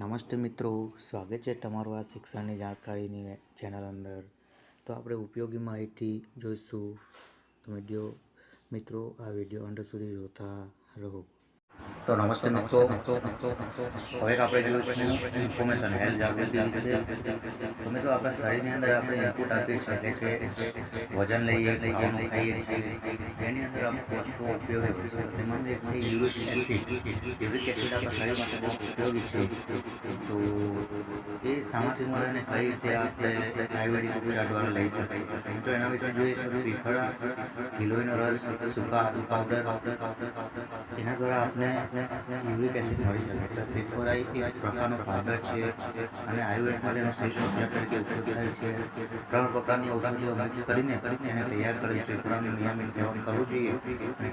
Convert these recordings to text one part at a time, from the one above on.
નમસ્તે મિત્રો, સ્વાગત છે તમારું આ શિક્ષણની જાણકારીની ચેનલ અંદર. તો આપણે ઉપયોગી માહિતી જોઈશું. તો વીડિયો મિત્રો, આ વીડિયો અંડર સુધી જોતા રહો. તો નમસ્તે મિત્રો હવે આપણે જોઈશું ઇન્ફોર્મેશન હેલ્થ જાગૃતિ વિશે તો મિત્રો આપણા શરીરની અંદર આપણે ઇનપુટ આપીએ છીએ એટલે કે વજન લઈએ ખાવાનું ખાઈએ છીએ એની અંદર અમુક વસ્તુઓ ઉપયોગી હોય છે તેમાં એક છે યુરિક એસિડ યુરિક એસિડ આપણા શરીર માટે બહુ ઉપયોગી છે તો એ સામાથી મળે અને કઈ રીતે આપણે આયુર્વેદિક ઉપચાર દ્વારા લઈ શકાય તો એના વિશે જોઈએ તો ત્રિફળા ગિલોઈનો રસ સૂકા આદુ પાવડર એના દ્વારા આપણે યુરિક એસિડ મળી શકે છે. ત્રિફળા એક પ્રકારનો પાવડર છે અને આયુર્વેદ તેનો શ્રેષ્ઠ ઉપચાર તરીકે ઉપયોગી થાય છે. ત્રણ પ્રકારની ઔષધિઓ મિક્સ કરીને એને તૈયાર કરી ત્રિફળાનું નિયમિત સેવન કરવું જોઈએ.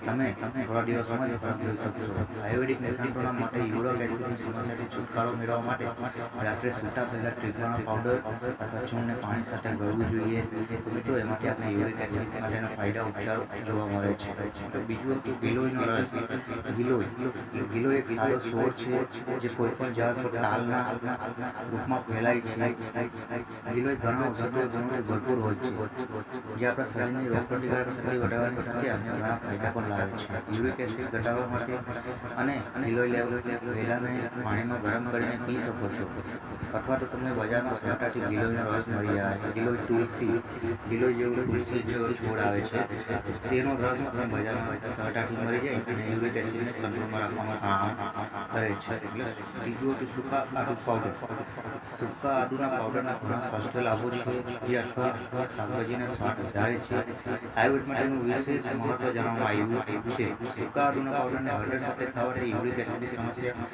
અને તમે થોડા દિવસોમાં જ ઉપયોગ કરી શકશો. આયુર્વેદિક નિષ્ણાતોના માટે યુરિક એસિડની સમસ્યાથી છુટકારો મેળવવા માટે રાત્રે સૂતા પહેલાં ત્રિફળાનો પાવડર અથવા ચૂર્ણને પાણી સાથે ગળવું જોઈએ. તો મિત્રો, એમાંથી આપણે યુરિક એસિડ માટેના ફાયદા ઉપચાર જોવા મળે છે. તો બીજું હતું ગિલોઈનો રસ. ગિલોઈ ગિલો એક સારો છોડ છે જે કોઈ પણ જાત તાલના રૂપમાં ફેલાય છે. ગિલોઈ ઘણા ઔષધીય ગુણોથી ભરપૂર હોય છે, જે આપણા શરીરની રોગપ્રતિકારક શક્તિ વધારવાની સાથે અન્ય ઘણા ફાયદા પણ લાવે છે. યુરિક એસિડ ઘટાડવા માટે અને ગિલોઈ લેવું વહેલાને પાણીમાં ગરમ કરીને પી શકો છો. અથવા તો તમને બજારમાં સરળતાથી ગિલોયનો રસ મળી જાય. ગિલોય તુલસી ગિલોઈ જેવું તુલસી જેવો છોડ આવે છે. તેનો રસ આપણે બજારમાં સરળતાથી મળી જાય અને યુરિક એસિડને કંટ્રોલમાં રાખવામાં કામ કરે છે એટલે ત્રીજું હતું સૂકા આદુ પાવડર સૂકા આદુના પાવડરના ઘણા સ્વાસ્થ્ય લાભો છે જે અથવા અથવા શાકભાજીના સ્વાદ વધારે છે આયુર્વેદ માટેનું વિશેષ મહત્વ જણાવવામાં આવ્યું છે સૂકા આદુના પાવડરને હળદર સાથે ખાવાથી યુરિક એસિડની સમસ્યા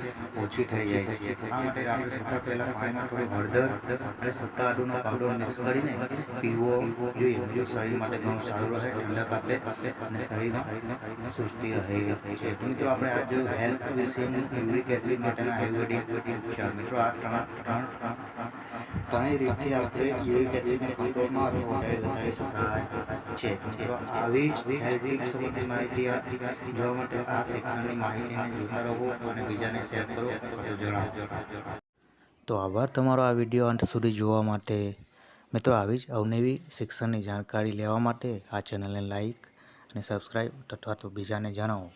ઓછી થઈ જાય છે આ માટે રાત્રે સૂતા પહેલા પાણીમાં થોડું હળદર અને સૂકા આદુનો પાવડર મિક્સ કરીને પીવો જોઈએ જો શરીર માટે ઘણું સારું રહે ઠંડક આપે અને શરીરમાં સુસ્તી રહે છે તો મિત્રો આપણે આ જો હેલ્થ વિશેની યુરિક એસિડ આયુર્વેદિક ઉપચાર મિત્રો આ ત્રણ ત્રણ ત્રણેય રીતે આપણે યુરિક એસિડને કંટ્રોલમાં આપણે વધારે વધારી શકાય છે. આવી જ હેલ્થ સંબંધી માહિતી જોવા માટે આ શિક્ષણની માહિતીને જોતા રહો અને બીજાને શેર કરો, તો જણાવો. તો આભાર તમારો આ વીડિયો અંત સુધી જોવા માટે. મિત્રો, આવી જ અવનવી શિક્ષણની જાણકારી લેવા માટે આ ચેનલને લાઈક અને સબસ્ક્રાઈબ અથવા તો બીજાને જણાવો.